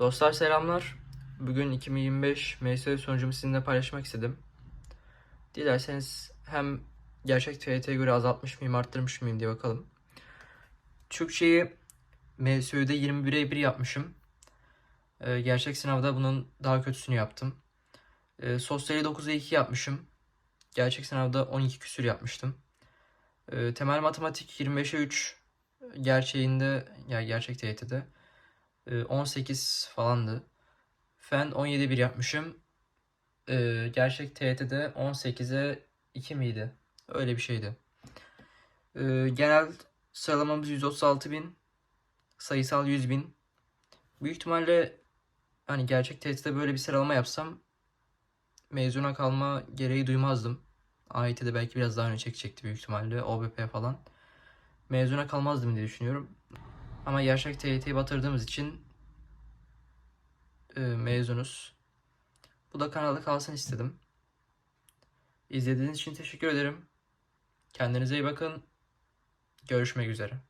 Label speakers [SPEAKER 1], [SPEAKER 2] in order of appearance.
[SPEAKER 1] Dostlar selamlar. Bugün 2025 MSU sonucumu sizinle paylaşmak istedim. Dilerseniz hem gerçek TYT'ye göre azaltmış mıyım, arttırmış mıyım diye bakalım. Türkçeyi MSU'da 21'e 1 yapmışım. Ee, gerçek sınavda bunun daha kötüsünü yaptım. Ee, sosyali 9'a 2 yapmışım. Gerçek sınavda 12 küsür yapmıştım. Ee, temel matematik 25'e 3 gerçeğinde ya gerçek TYT'de 18 falandı. Fen 17 1 yapmışım. Ee, gerçek TYT'de 18'e 2 miydi? Öyle bir şeydi. Ee, genel sıralamamız 136 bin. Sayısal 100 bin. Büyük ihtimalle hani gerçek TYT'de böyle bir sıralama yapsam mezuna kalma gereği duymazdım. AYT'de belki biraz daha öne çekecekti büyük ihtimalle. OBP falan. Mezuna kalmazdım diye düşünüyorum. Ama gerçek TYT'yi batırdığımız için e, mezunuz. Bu da kanalda kalsın istedim. İzlediğiniz için teşekkür ederim. Kendinize iyi bakın. Görüşmek üzere.